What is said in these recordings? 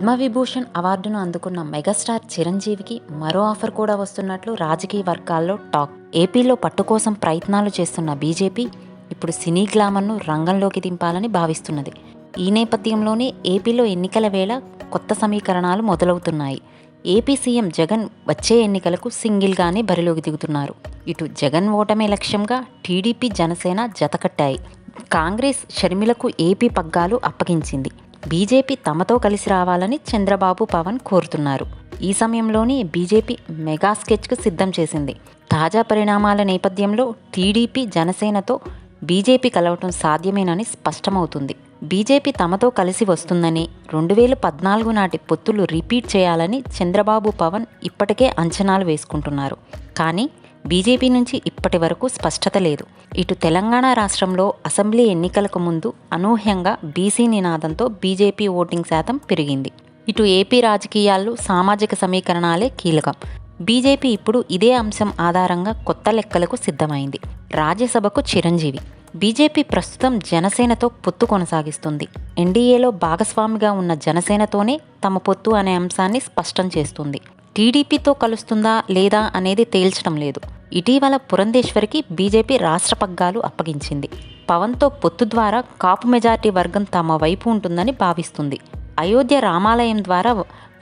పద్మవిభూషణ్ అవార్డును అందుకున్న మెగాస్టార్ చిరంజీవికి మరో ఆఫర్ కూడా వస్తున్నట్లు రాజకీయ వర్గాల్లో టాక్. ఏపీలో పట్టు కోసం ప్రయత్నాలు చేస్తున్న బీజేపీ ఇప్పుడు సినీ గ్లామర్ను రంగంలోకి దింపాలని భావిస్తున్నది. ఈ నేపథ్యంలోనే ఏపీలో ఎన్నికల వేళ కొత్త సమీకరణాలు మొదలవుతున్నాయి. ఏపీ సీఎం జగన్ వచ్చే ఎన్నికలకు సింగిల్గానే బరిలోకి దిగుతున్నారు. ఇటు జగన్ ఓటమే లక్ష్యంగా టీడీపీ జనసేన జతకట్టాయి. కాంగ్రెస్ షర్మిలకు ఏపీ పగ్గాలు అప్పగించింది. బీజేపీ తమతో కలిసి రావాలని చంద్రబాబు పవన్ కోరుతున్నారు. ఈ సమయంలోనే బీజేపీ మెగా స్కెచ్కు సిద్ధం చేసింది. తాజా పరిణామాల నేపథ్యంలో టీడీపీ జనసేనతో బీజేపీ కలవటం సాధ్యమేనని స్పష్టమవుతుంది. బీజేపీ తమతో కలిసి వస్తుందని రెండు వేల పద్నాలుగు నాటి పొత్తులు రిపీట్ చేయాలని చంద్రబాబు పవన్ ఇప్పటికే అంచనాలు వేసుకుంటున్నారు. కానీ బీజేపీ నుంచి ఇప్పటి వరకు స్పష్టత లేదు. ఇటు తెలంగాణ రాష్ట్రంలో అసెంబ్లీ ఎన్నికలకు ముందు అనూహ్యంగా బీసీ నినాదంతో బీజేపీ ఓటింగ్ శాతం పెరిగింది. ఇటు ఏపీ రాజకీయాల్లో సామాజిక సమీకరణాలే కీలకం. బీజేపీ ఇప్పుడు ఇదే అంశం ఆధారంగా కొత్త లెక్కలకు సిద్ధమైంది. రాజ్యసభకు చిరంజీవి. బీజేపీ ప్రస్తుతం జనసేనతో పొత్తు కొనసాగిస్తుంది. ఎన్డీఏలో భాగస్వామిగా ఉన్న జనసేనతోనే తమ పొత్తు అనే అంశాన్ని స్పష్టం చేస్తుంది. టీడీపీతో కలుస్తుందా లేదా అనేది తేల్చడం లేదు. ఇటీవల పురంధేశ్వరికి బీజేపీ రాష్ట్ర పగ్గాలు అప్పగించింది. పవన్తో పొత్తు ద్వారా కాపు మెజార్టీ వర్గం తమ వైపు ఉంటుందని భావిస్తుంది. అయోధ్య రామాలయం ద్వారా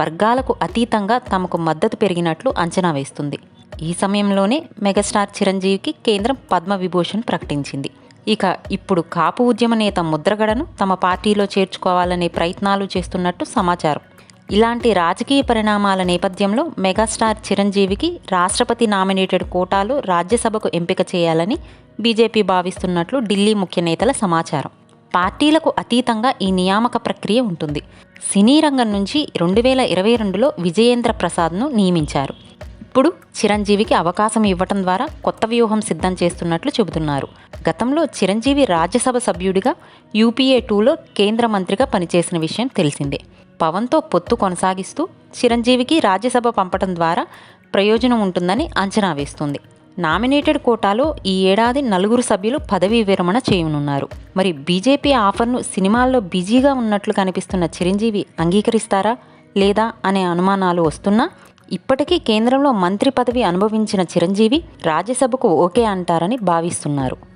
వర్గాలకు అతీతంగా తమకు మద్దతు పెరిగినట్లు అంచనా వేస్తుంది. ఈ సమయంలోనే మెగాస్టార్ చిరంజీవికి కేంద్రం పద్మవిభూషణ్ ప్రకటించింది. ఇక ఇప్పుడు కాపు ఉద్యమ నేత ముద్రగడను తమ పార్టీలో చేర్చుకోవాలనే ప్రయత్నాలు చేస్తున్నట్టు సమాచారం. ఇలాంటి రాజకీయ పరిణామాల నేపథ్యంలో మెగాస్టార్ చిరంజీవికి రాష్ట్రపతి నామినేటెడ్ కోటాలు రాజ్యసభకు ఎంపిక చేయాలని బీజేపీ భావిస్తున్నట్లు ఢిల్లీ ముఖ్య నేతల సమాచారం. పార్టీలకు అతీతంగా ఈ నియామక ప్రక్రియ ఉంటుంది. సినీ రంగం నుంచి రెండు వేల ఇరవై రెండులో విజయేంద్ర ప్రసాద్ను నియమించారు. ఇప్పుడు చిరంజీవికి అవకాశం ఇవ్వటం ద్వారా కొత్త వ్యూహం సిద్ధం చేస్తున్నట్లు చెబుతున్నారు. గతంలో చిరంజీవి రాజ్యసభ సభ్యుడిగా యూపీఏ టూలో కేంద్ర మంత్రిగా పనిచేసిన విషయం తెలిసిందే. పవన్తో పొత్తు కొనసాగిస్తూ చిరంజీవికి రాజ్యసభ పంపటం ద్వారా ప్రయోజనం ఉంటుందని అంచనా వేస్తుంది. నామినేటెడ్ కోటాలో ఈ ఏడాది నలుగురు సభ్యులు పదవీ విరమణ చేయనున్నారు. మరి బీజేపీ ఆఫర్ను సినిమాల్లో బిజీగా ఉన్నట్లు కనిపిస్తున్న చిరంజీవి అంగీకరిస్తారా? లేదా అనే అనుమానాలు వస్తున్నా ఇప్పటికీ కేంద్రంలో మంత్రి పదవి అనుభవించిన చిరంజీవి రాజ్యసభకు ఓకే అంటారని భావిస్తున్నారు.